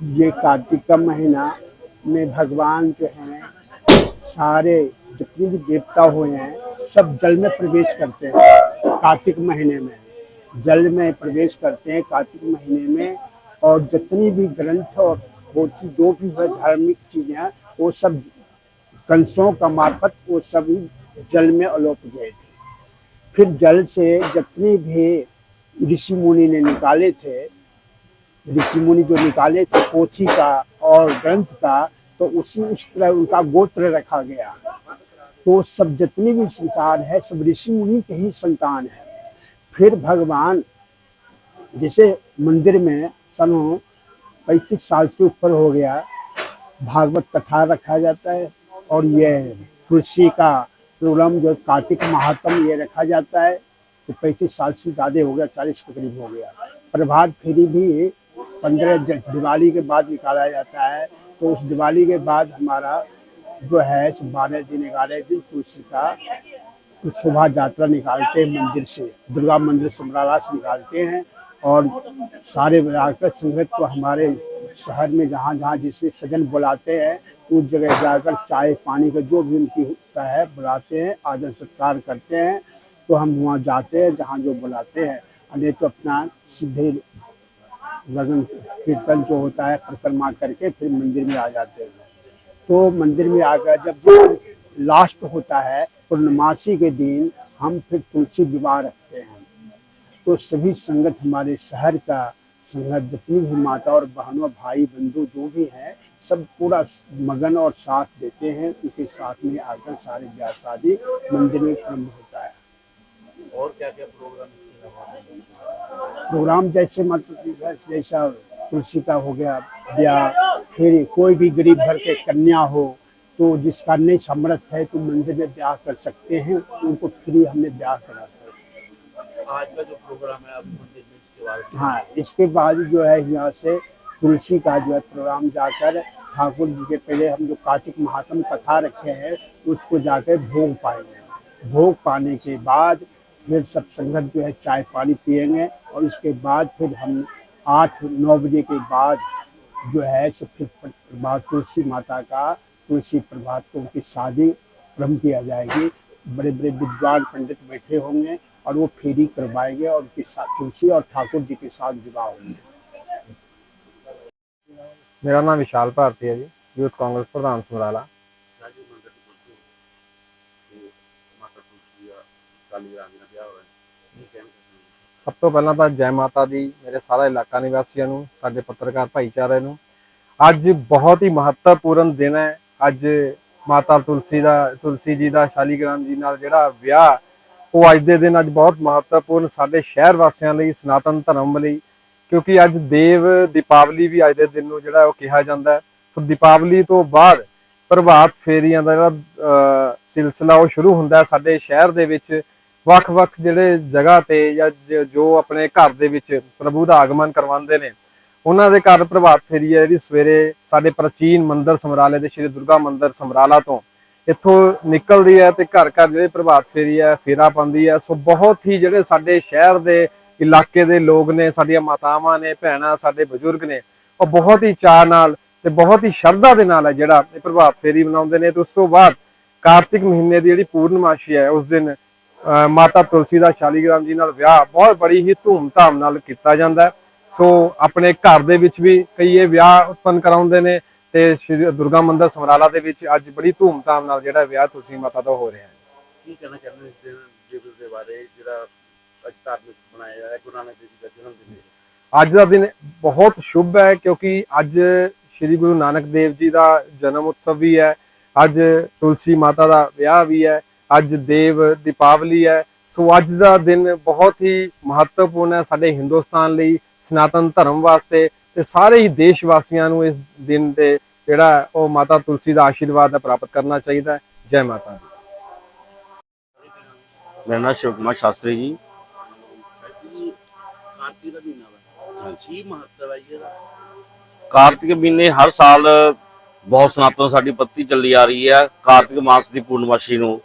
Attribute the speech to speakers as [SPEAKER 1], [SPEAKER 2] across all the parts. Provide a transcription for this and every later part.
[SPEAKER 1] ये
[SPEAKER 2] कार्तिक का महीना में भगवान जो हैं, सारे जितने भी देवता हुए हैं, सब जल में प्रवेश करते हैं कार्तिक महीने में। जल में प्रवेश करते हैं कार्तिक महीने में और जितनी भी ग्रंथ और बहुत जो भी है, धार्मिक चीज़ें, वो सब कंसों का मार्फत वो सभी जल में अलोप गए थे। फिर जल से जितनी भी ऋषि मुनि ने निकाले थे ऋषि मुनि जो निकाले थे पोथी का और ग्रंथ का तो उसी उस तरह उनका गोत्र रखा गया। तो सब जितने भी संसार है, सब ऋषि मुनि के ही संतान है। फिर भगवान जैसे मंदिर में सनों पैंतीस साल से ऊपर हो गया, भागवत कथा रखा जाता है और यह तुलसी का प्रोग्राम जो कार्तिक महात्म ये रखा जाता है। तो पैंतीस साल से ज़्यादा हो गया, चालीस के करीब हो गया। प्रभात फेरी भी पंद्रह दिवाली के बाद निकाला जाता है। तो उस दिवाली के बाद हमारा जो है बारह दिन, ग्यारह दिन तुलसी का शोभा यात्रा निकालते हैं मंदिर से, दुर्गा मंदिर समराला से निकालते हैं और सारे जाकर संगत को हमारे शहर में जहाँ जहाँ जिसमें सजन बुलाते हैं, उस जगह जाकर चाय पानी का जो भी उनकी होता है, बुलाते हैं, आदर सत्कार करते हैं तो हम वहाँ जाते हैं, जहाँ जो बुलाते हैं। नहीं तो अपना सीधे लगन कीर्तन जो होता है, परिक्रमा करके फिर मंदिर में आ जाते हैं। तो मंदिर में आकर जब जिस लास्ट होता है, पूर्णमासी के दिन, हम फिर तुलसी विवाह रखते हैं। तो सभी संगत हमारे शहर का संगत, जितनी भी माता और बहनों, भाई, बंधु, जो भी हैं, सब पूरा मगन और साथ देते हैं। उनके साथ में आकर सारे ब्याह शादी मंदिर में प्रारंभ होता है।
[SPEAKER 1] और क्या क्या प्रोग्राम
[SPEAKER 2] प्रोग्राम जैसे मतलब जैसा तुलसी का हो गया ब्याह फिर कोई भी गरीब घर के कन्या हो तो जिसका नहीं समर्थ है तो मंदिर में ब्याह कर सकते हैं उनको फ्री हमें ब्याह करा सकते हैं।
[SPEAKER 1] आज का जो प्रोग्राम है आप मंदिर में इसके बारे
[SPEAKER 2] हाँ इसके बाद जो है यहाँ से तुलसी का जो है प्रोग्राम जाकर ठाकुर जी के पहले हम जो कार्तिक महात्म कथा रखे हैं उसको जाकर भोग पाएँगे। भोग पाने के बाद फिर सब संगत जो है चाय पानी पियेंगे और उसके बाद फिर हम आठ नौ बजे के बाद जो है सबसे प्रभात तुलसी माता का तुलसी प्रभात को उनकी शादी प्रम किया जाएगी। बड़े बड़े विद्वान पंडित बैठे होंगे और वो फेरी करवाएँगे और उनके साथ तुलसी और ठाकुर जी के साथ विवाह होंगे।
[SPEAKER 1] मेरा नाम विशाल भारती है जी यूथ कांग्रेस प्रधान समराला। काली
[SPEAKER 3] ਸਭ ਤੋਂ ਪਹਿਲਾਂ ਤਾਂ ਜੈ ਮਾਤਾ ਦੀ ਮੇਰੇ ਸਾਰਾ ਇਲਾਕਾ ਨਿਵਾਸੀਆਂ ਨੂੰ ਸਾਡੇ ਪੱਤਰਕਾਰ ਭਾਈਚਾਰੇ ਨੂੰ ਅੱਜ ਬਹੁਤ ਹੀ ਮਹੱਤਵਪੂਰਨ ਦਿਨ ਹੈ। ਅੱਜ ਮਾਤਾ ਤੁਲਸੀ ਦਾ ਤੁਲਸੀ ਜੀ ਦਾ ਸ਼ਾਲੀਗ੍ਰਾਮ ਜੀ ਨਾਲ ਜਿਹੜਾ ਵਿਆਹ ਉਹ ਅੱਜ ਦੇ ਦਿਨ ਅੱਜ ਬਹੁਤ ਮਹੱਤਵਪੂਰਨ ਸਾਡੇ ਸ਼ਹਿਰ ਵਾਸੀਆਂ ਲਈ ਸਨਾਤਨ ਧਰਮ ਲਈ ਕਿਉਂਕਿ ਅੱਜ ਦੇਵ ਦੀਪਾਵਲੀ ਵੀ ਅੱਜ ਦੇ ਦਿਨ ਨੂੰ ਜਿਹੜਾ ਉਹ ਕਿਹਾ ਜਾਂਦਾ ਹੈ। ਸੋ ਦੀਪਾਵਲੀ ਤੋਂ ਬਾਅਦ ਪ੍ਰਭਾਤ ਫੇਰੀਆਂ ਦਾ ਜਿਹੜਾ ਅਹ, ਸਿਲਸਿਲਾ ਉਹ ਸ਼ੁਰੂ ਹੁੰਦਾ ਸਾਡੇ ਸ਼ਹਿਰ ਦੇ ਵਿੱਚ। ਵੱਖ-ਵੱਖ ਜਿਹੜੇ ਜਗ੍ਹਾ ਤੇ ਜਾਂ ਜੋ ਆਪਣੇ ਘਰ ਦੇ ਵਿੱਚ ਪ੍ਰਭੂ ਦਾ ਆਗਮਨ ਕਰਵਾਉਂਦੇ ਨੇ, ਉਹਨਾਂ ਦੇ ਘਰ ਪ੍ਰਭਾਤ ਫੇਰੀ ਹੈ, ਜਿਹੜੀ ਸਵੇਰੇ ਸਾਡੇ ਪ੍ਰਾਚੀਨ ਮੰਦਿਰ ਸਮਰਾਲੇ ਦੇ ਸ਼੍ਰੀ ਦੁਰਗਾ ਮੰਦਿਰ ਸਮਰਾਲਾ ਤੋਂ ਇੱਥੋਂ ਨਿਕਲਦੀ ਹੈ ਤੇ ਘਰ ਘਰ ਜਿਹੜੇ ਪ੍ਰਭਾਤ ਫੇਰੀ ਹੈ, ਫੇਰਾ ਪਾਉਂਦੀ ਹੈ। ਸੋ ਬਹੁਤ ਹੀ ਜਿਹੜੇ ਸਾਡੇ ਸ਼ਹਿਰ ਦੇ ਇਲਾਕੇ ਦੇ ਲੋਕ ਨੇ, ਸਾਡੀਆਂ ਮਾਤਾਵਾਂ ਨੇ, ਭੈਣਾਂ, ਸਾਡੇ ਬਜ਼ੁਰਗ ਨੇ, ਉਹ ਬਹੁਤ ਹੀ ਚਾਅ ਨਾਲ ਤੇ ਬਹੁਤ ਹੀ ਸ਼ਰਧਾ ਦੇ ਨਾਲ ਹੈ ਜਿਹੜਾ ਇਹ ਪ੍ਰਭਾਤ ਫੇਰੀ ਮਨਾਉਂਦੇ ਨੇ। ਤੇ ਉਸ ਤੋਂ ਬਾਅਦ ਕਾਰਤਿਕ ਮਹੀਨੇ ਦੀ ਜਿਹੜੀ ਪੂਰਨਮਾਸ਼ੀ ਹੈ, ਉਸ ਦਿਨ ਮਾਤਾ ਤੁਲਸੀ ਦਾ ਸ਼ਾਲੀਗ੍ਰਾਮ ਜੀ ਨਾਲ ਵਿਆਹ ਬਹੁਤ ਬੜੀ ਹੀ ਧੂਮ-ਧਾਮ ਨਾਲ ਕੀਤਾ ਜਾਂਦਾ ਸੋ ਆਪਣੇ ਘਰ ਦੇ ਵਿੱਚ ਵੀ ਕਈ ਇਹ ਵਿਆਹ ਉਤਪੰਨ ਕਰਾਉਂਦੇ ਨੇ ਤੇ ਸ਼੍ਰੀ ਦੁਰਗਾ ਮੰਦਿਰ ਸਮਰਾਲਾ ਦੇ ਵਿੱਚ ਅੱਜ ਬੜੀ ਧੂਮ-ਧਾਮ ਨਾਲ ਜਿਹੜਾ ਵਿਆਹ ਤੁਲਸੀ ਮਾਤਾ ਦਾ ਹੋ ਰਿਹਾ ਹੈ।
[SPEAKER 1] ਕੀ ਕਹਿਣਾ ਚਾਹੁੰਦੇ ਹੋ ਇਸ ਦਿਨ ਦਿਵਸ ਦੇ ਬਾਰੇ ਜਿਹੜਾ ਅੱਜ ਧਾਰਮਿਕ ਬਣਾਇਆ ਜਾ ਰਿਹਾ ਗੁਰੂ ਨਾਨਕ ਦੇਵ ਜੀ ਦਾ ਜਨਮ ਦਿਨ ਹੈ?
[SPEAKER 3] ਅੱਜ ਦਾ ਦਿਨ ਬਹੁਤ ਸ਼ੁਭ ਹੈ ਕਿਉਂਕਿ ਅੱਜ ਸ੍ਰੀ ਗੁਰੂ ਨਾਨਕ ਦੇਵ ਜੀ ਦਾ ਜਨਮ ਉਤਸਵ ਵੀ ਹੈ। ਅੱਜ ਤੁਲਸੀ ਮਾਤਾ ਦਾ ਵਿਆਹ ਵੀ ਹੈ। ਅੱਜ ਦੇਵ ਦੀਪਾਵਲੀ ਹੈ। ਸੋ ਅੱਜ ਦਾ ਦਿਨ ਬਹੁਤ ਹੀ ਮਹੱਤਵਪੂਰਨ ਹੈ ਸਾਡੇ ਹਿੰਦੁਸਤਾਨ ਲਈ ਸਨਾਤਨ ਧਰਮ ਵਾਸਤੇ ਤੇ ਸਾਰੇ ਹੀ ਦੇਸ਼ ਵਾਸੀਆਂ ਨੂੰ ਇਸ ਦਿਨ ਤੇ ਜਿਹੜਾ ਉਹ ਮਾਤਾ ਤੁਲਸੀ ਦਾ ਆਸ਼ੀਰਵਾਦ ਪ੍ਰਾਪਤ ਕਰਨਾ ਚਾਹੀਦਾ ਹੈ। ਜੈ ਮਾਤਾ ਦੀ।
[SPEAKER 4] ਮੇਰਾ ਨਾਮ ਸ਼ਿਵ ਕੁਮਾਰ ਸ਼ਾਸਤਰੀ ਜੀ।
[SPEAKER 1] ਕਾਰਤਿਕ ਦਾ ਮਹੀਨਾ ਵਾ। ਕੀ ਮਹੱਤਵ ਹੈ ਜੀ ਇਹਦਾ?
[SPEAKER 4] ਕਾਰਤਿਕ ਮਹੀਨੇ ਹਰ ਸਾਲ ਬਹੁਤ ਸਨਾਤਨ ਸਾਡੀ ਪੱਤੀ ਚੱਲੀ ਆ ਰਹੀ ਹੈ। ਕਾਰਤਿਕ ਮਾਸ ਦੀ ਪੂਰਨਮਾਸ਼ੀ ਨੂੰ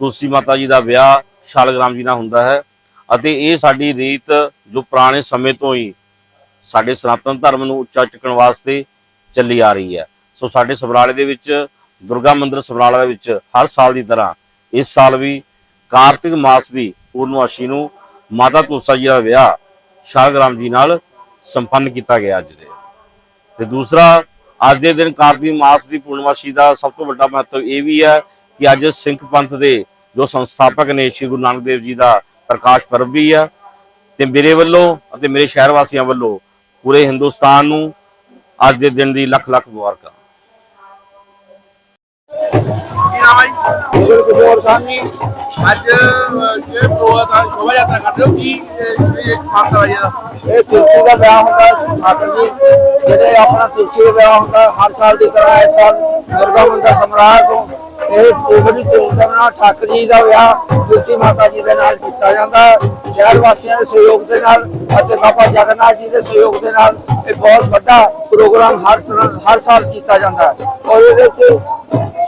[SPEAKER 4] ਤੁਲਸੀ ਮਾਤਾ ਜੀ ਦਾ ਵਿਆਹ ਸ਼ਾਲਗ੍ਰਾਮ ਜੀ ਨਾਲ ਹੁੰਦਾ ਹੈ ਅਤੇ ਇਹ ਸਾਡੀ ਰੀਤ ਜੋ ਪੁਰਾਣੇ ਸਮੇਂ ਤੋਂ ਹੀ ਸਾਡੇ ਸਨਾਤਨ ਧਰਮ ਨੂੰ ਉੱਚਾ ਚੁੱਕਣ ਵਾਸਤੇ ਚੱਲੀ ਆ ਰਹੀ ਹੈ। ਸੋ ਸਾਡੇ ਸਮਰਾਲੇ ਦੇ ਵਿੱਚ, ਦੁਰਗਾ ਮੰਦਿਰ ਸਮਰਾਲਾ ਦੇ ਵਿੱਚ ਹਰ ਸਾਲ ਦੀ ਤਰ੍ਹਾਂ, ਇਸ ਸਾਲ ਵੀ, ਕਾਰਤਿਕ ਮਾਸ ਦੀ ਪੂਰਨਮਾਸ਼ੀ ਨੂੰ ਮਾਤਾ ਤੁਲਸਾ ਜੀ ਦਾ ਵਿਆਹ ਸ਼ਾਲਗ੍ਰਾਮ ਜੀ ਨਾਲ ਸੰਪੰਨ ਕੀਤਾ ਗਿਆ ਅੱਜ ਦੇ। ਤੇ ਦੂਸਰਾ, ਅੱਜ ਦੇ ਦਿਨ ਕਾਰਤਿਕ ਮਾਸ ਦੀ ਪੂਰਨਮਾਸ਼ੀ ਦਾ ਸਭ ਤੋਂ ਵੱਡਾ ਮਹੱਤਵ ਇਹ ਵੀ ਹੈ ਕਿ ਅੱਜ ਸਿੰਘ ਪੰਥ ਦੇ ਜੋ ਸੰਸਥਾਪਕ ਨੇ ਸ਼੍ਰੀ ਗੁਰੂ ਨਾਨਕ ਦੇਵ ਜੀ ਦਾ ਪ੍ਰਕਾਸ਼ ਪਰਬ ਵੀ ਆ ਤੇ ਮੇਰੇ ਵੱਲੋਂ ਅਤੇ ਮੇਰੇ ਸ਼ਹਿਰ ਵਾਸੀਆਂ ਵੱਲੋਂ ਪੂਰੇ ਹਿੰਦੁਸਤਾਨ ਨੂੰ ਅੱਜ ਦੇ ਦਿਨ ਦੀ ਲੱਖ ਲੱਖ ਮੁਬਾਰਕਾਂ।
[SPEAKER 5] ਜਿਹੜੇ ਆਪਣਾ ਤੁਲਸੀ ਵਿਆਹ ਹੁੰਦਾ ਹਰ ਸਾਲ ਦੀ ਤਰ੍ਹਾਂ ਇਸ ਸਾਲ ਦੁਰਗਾ ਮੰਦਰ ਸਮਰਾਟ ਤੋਂ ਇਹ ਬੜੀ ਧੂਮਧਾਮ ਨਾਲ ਠਾਕਰ ਜੀ ਦਾ ਵਿਆਹ ਤੁਲਸੀ ਮਾਤਾ ਜੀ ਦੇ ਨਾਲ ਕੀਤਾ ਜਾਂਦਾ ਸ਼ਹਿਰ ਵਾਸੀਆਂ ਦੇ ਸਹਿਯੋਗ ਦੇ ਨਾਲ ਅਤੇ ਬਾਬਾ ਜਗਨਨਾਥ ਜੀ ਦੇ ਸਹਿਯੋਗ ਦੇ ਨਾਲ ਇਹ ਬਹੁਤ ਵੱਡਾ ਪ੍ਰੋਗਰਾਮ ਹਰ ਹਰ ਸਾਲ ਕੀਤਾ ਜਾਂਦਾ ਹੈ। ਔਰ ਇਹਦੇ ਵਿੱਚ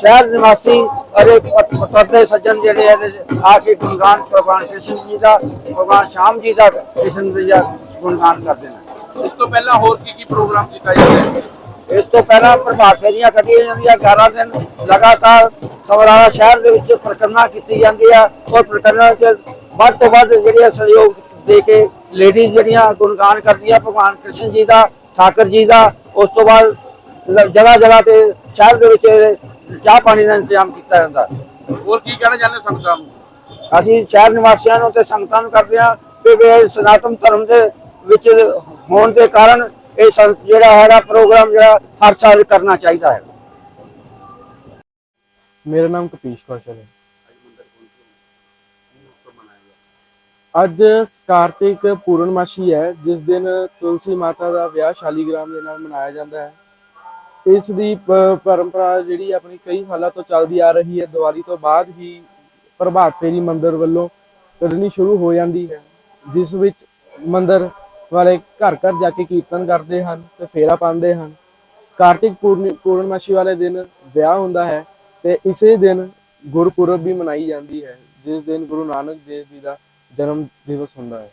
[SPEAKER 5] ਸ਼ਹਿਰ ਨਿਵਾਸੀ ਅਰੇ ਪਤਵਤੇ ਸੱਜਣ ਜਿਹੜੇ ਇਹਦੇ ਆ ਕੇ ਗੁਣਗਾਨ, ਭਗਵਾਨ ਕ੍ਰਿਸ਼ਨ ਜੀ ਦਾ, ਭਗਵਾਨ ਸ਼ਾਮ ਜੀ ਦਾ ਕ੍ਰਿਸ਼ਨ ਜੀ ਦਾ ਗੁਣਗਾਨ ਕਰਦੇ ਨੇ।
[SPEAKER 1] ਇਸ ਤੋਂ ਪਹਿਲਾਂ ਹੋਰ ਕੀ ਕੀ ਪ੍ਰੋਗਰਾਮ ਕੀਤਾ ਜਾਂਦਾ ਹੈ?
[SPEAKER 5] ਇਸ ਤੋਂ ਪਹਿਲਾਂ ਪ੍ਰਭਾਤ ਫੇਰੀਆਂ ਕੱਢੀਆਂ ਜਾਂਦੀਆਂ 11 ਦਿਨ ਲਗਾਤਾਰ ਸਮਰਾਲਾ ਸ਼ਹਿਰ ਦੇ ਵਿੱਚ ਪ੍ਰਕਰਨਾ ਕੀਤੀ ਜਾਂਦੀ ਹੈ ਔਰ ਪ੍ਰਕਰਨਾ 'ਚ ਵੱਧ ਤੋਂ ਵੱਧ ਜਿਹੜੀਆਂ ਸਹਿਯੋਗ ਦੇ ਕੇ ਲੇਡੀਜ਼ ਜਿਹੜੀਆਂ ਗੁਣਗਾਨ ਕਰਦੀਆਂ ਭਗਵਾਨ ਕ੍ਰਿਸ਼ਨ ਜੀ ਦਾ ਠਾਕਰ ਜੀ ਦਾ ਉਸ ਤੋਂ ਬਾਅਦ ਜਗ੍ਹਾ ਜਗ੍ਹਾ ਤੇ ਸ਼ਹਿਰ ਦੇ ਵਿੱਚ ਚਾਹ ਪਾਣੀ ਦਾ ਇੰਤਜ਼ਾਮ ਕੀਤਾ ਜਾਂਦਾ।
[SPEAKER 1] ਹੋਰ ਕੀ ਕਹਿਣਾ ਚਾਹੁੰਦੇ ਸੰਗਤਾਂ ਨੂੰ?
[SPEAKER 5] ਅਸੀਂ ਸ਼ਹਿਰ ਨਿਵਾਸੀਆਂ ਨੂੰ ਤੇ ਸੰਗਤਾਂ ਨੂੰ ਕਰਦੇ ਹਾਂ ਕਿ ਵੀ ਸਨਾਤਨ ਧਰਮ ਦੇ ਵਿੱਚ ਹੋਣ ਦੇ ਕਾਰਨ ਇਹ ਸੰ- ਜਿਹੜਾ ਹੈਗਾ ਪ੍ਰੋਗਰਾਮ ਜਿਹੜਾ ਹਰ ਸਾਲ ਕਰਨਾ ਚਾਹੀਦਾ ਹੈ।
[SPEAKER 6] ਮੇਰਾ ਨਾਮ ਕਪੀਸ਼ ਕੌਸ਼ਲ ਹੈ ਅੱਜ ਕਾਰਤਿਕ ਪੂਰਨਮਾਸ਼ੀ ਹੈ, ਜਿਸ ਦਿਨ ਤੁਲਸੀ ਮਾਤਾ ਦਾ ਵਿਆਹ ਸ਼ਾਲੀਗ੍ਰਾਮ ਦੇ ਨਾਲ ਮਨਾਇਆ ਜਾਂਦਾ ਹੈ। ਇਸ ਦੀ ਪ- ਪਰੰਪਰਾ ਜਿਹੜੀ ਆਪਣੀ ਕਈ ਸਾਲਾਂ ਤੋਂ ਚੱਲਦੀ ਆ ਰਹੀ ਹੈ, ਦੀਵਾਲੀ ਤੋਂ ਬਾਅਦ ਹੀ ਪ੍ਰਭਾਤ ਫੇਰੀ ਮੰਦਿਰ ਵੱਲੋਂ ਕਰਨੀ ਸ਼ੁਰੂ ਹੋ ਜਾਂਦੀ ਹੈ, ਜਿਸ ਵਿੱਚ ਮੰਦਿਰ ਵਾਲੇ ਘਰ ਘਰ ਜਾ ਕੇ ਕੀਰਤਨ ਕਰਦੇ ਹਨ ਤੇ ਫੇਰਾ ਪਾਉਂਦੇ ਹਨ। ਕਾਰਤਿਕ ਪੂਰਨਿ- ਪੂਰਨਮਾਸ਼ੀ ਵਾਲੇ ਦਿਨ ਵਿਆਹ ਹੁੰਦਾ ਹੈ ਤੇ ਇਸੇ ਦਿਨ ਗੁਰਪੁਰਬ ਵੀ ਮਨਾਈ ਜਾਂਦੀ ਹੈ, ਜਿਸ ਦਿਨ ਗੁਰੂ ਨਾਨਕ ਦੇਵ ਜੀ ਦਾ ਜਨਮ ਦਿਵਸ ਹੁੰਦਾ ਹੈ।